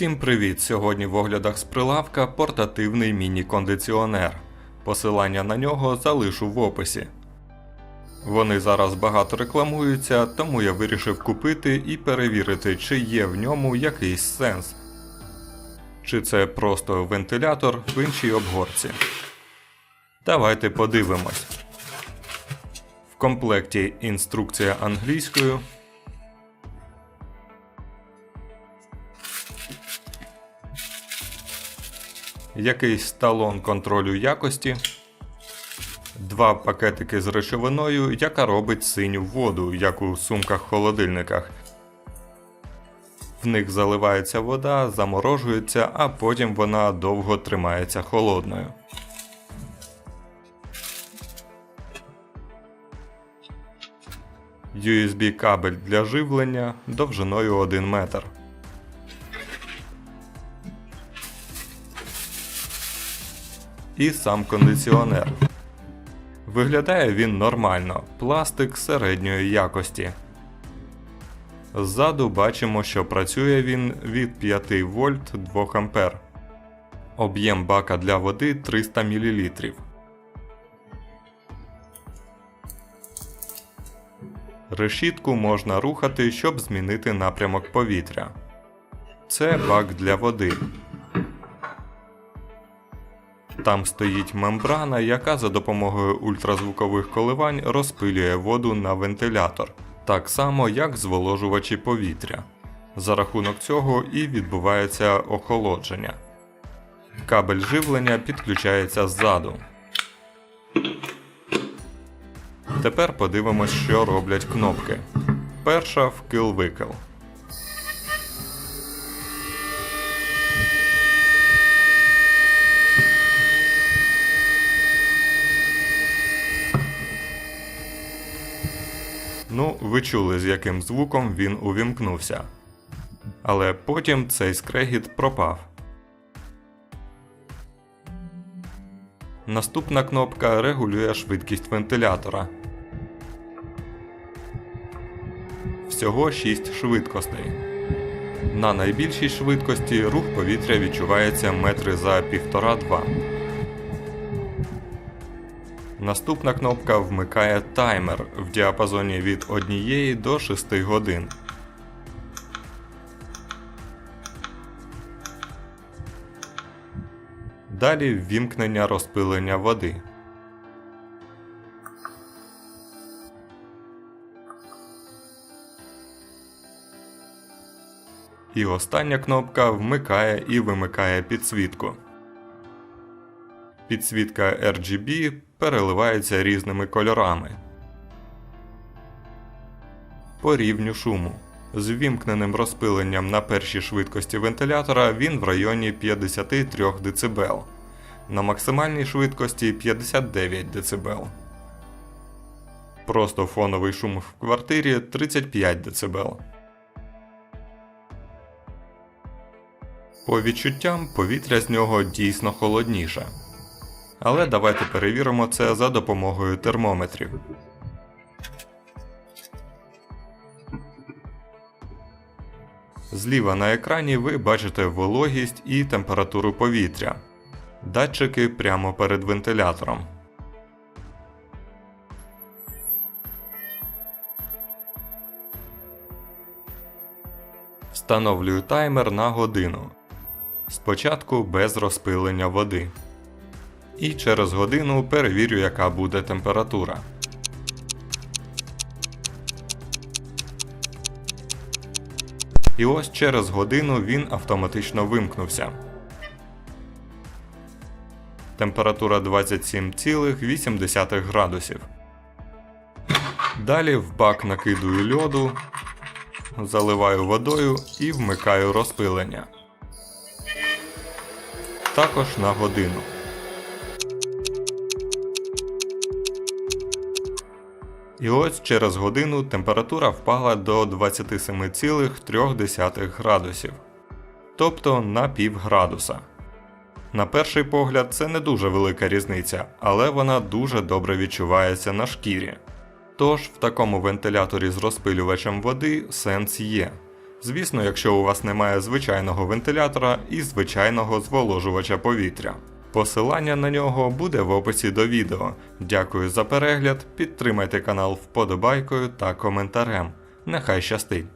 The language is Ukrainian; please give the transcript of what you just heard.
Всім привіт! Сьогодні в оглядах з прилавка портативний міні-кондиціонер. Посилання на нього залишу в описі. Вони зараз багато рекламуються, тому я вирішив купити і перевірити, чи є в ньому якийсь сенс. Чи це просто вентилятор в іншій обгорці. Давайте подивимось. В комплекті інструкція англійською. Якийсь талон контролю якості, два пакетики з речовиною, яка робить синю воду, як у сумках-холодильниках. В них заливається вода, заморожується, а потім вона довго тримається холодною. USB кабель для живлення довжиною 1 метр. І сам кондиціонер. Виглядає він нормально, пластик середньої якості. Ззаду бачимо, що працює він від 5 вольт 2 А. Об'єм бака для води 300 мл. Решітку можна рухати, щоб змінити напрямок повітря. Це бак для води. Там стоїть мембрана, яка за допомогою ультразвукових коливань розпилює воду на вентилятор, так само як зволожувачі повітря. За рахунок цього і відбувається охолодження. Кабель живлення підключається ззаду. Тепер подивимось, що роблять кнопки. Перша вкил-викил. Ну, ви чули, з яким звуком він увімкнувся. Але потім цей скрегіт пропав. Наступна кнопка регулює швидкість вентилятора. Всього 6 швидкостей. На найбільшій швидкості рух повітря відчувається метри за 1,5-2. Наступна кнопка вмикає таймер в діапазоні від 1 до 6 годин. Далі ввімкнення розпилення води. І остання кнопка вмикає і вимикає підсвітку. Підсвітка RGB переливається різними кольорами. По рівню шуму. З ввімкненим розпиленням на першій швидкості вентилятора він в районі 53 дБ. На максимальній швидкості 59 дБ. Просто фоновий шум в квартирі 35 дБ. По відчуттям повітря з нього дійсно холодніше. Але давайте перевіримо це за допомогою термометрів. Зліва на екрані ви бачите вологість і температуру повітря. Датчики прямо перед вентилятором. Встановлюю таймер на годину. Спочатку без розпилення води. І через годину перевірю, яка буде температура. І ось через годину він автоматично вимкнувся. Температура 27,8 градусів. Далі в бак накидую льоду, заливаю водою і вмикаю розпилення. Також на годину. І ось через годину температура впала до 27,3 градусів, тобто на пів градуса. На перший погляд, це не дуже велика різниця, але вона дуже добре відчувається на шкірі. Тож в такому вентиляторі з розпилювачем води сенс є. Звісно, якщо у вас немає звичайного вентилятора і звичайного зволожувача повітря. Посилання на нього буде в описі до відео. Дякую за перегляд, підтримайте канал вподобайкою та коментарем. Нехай щастить!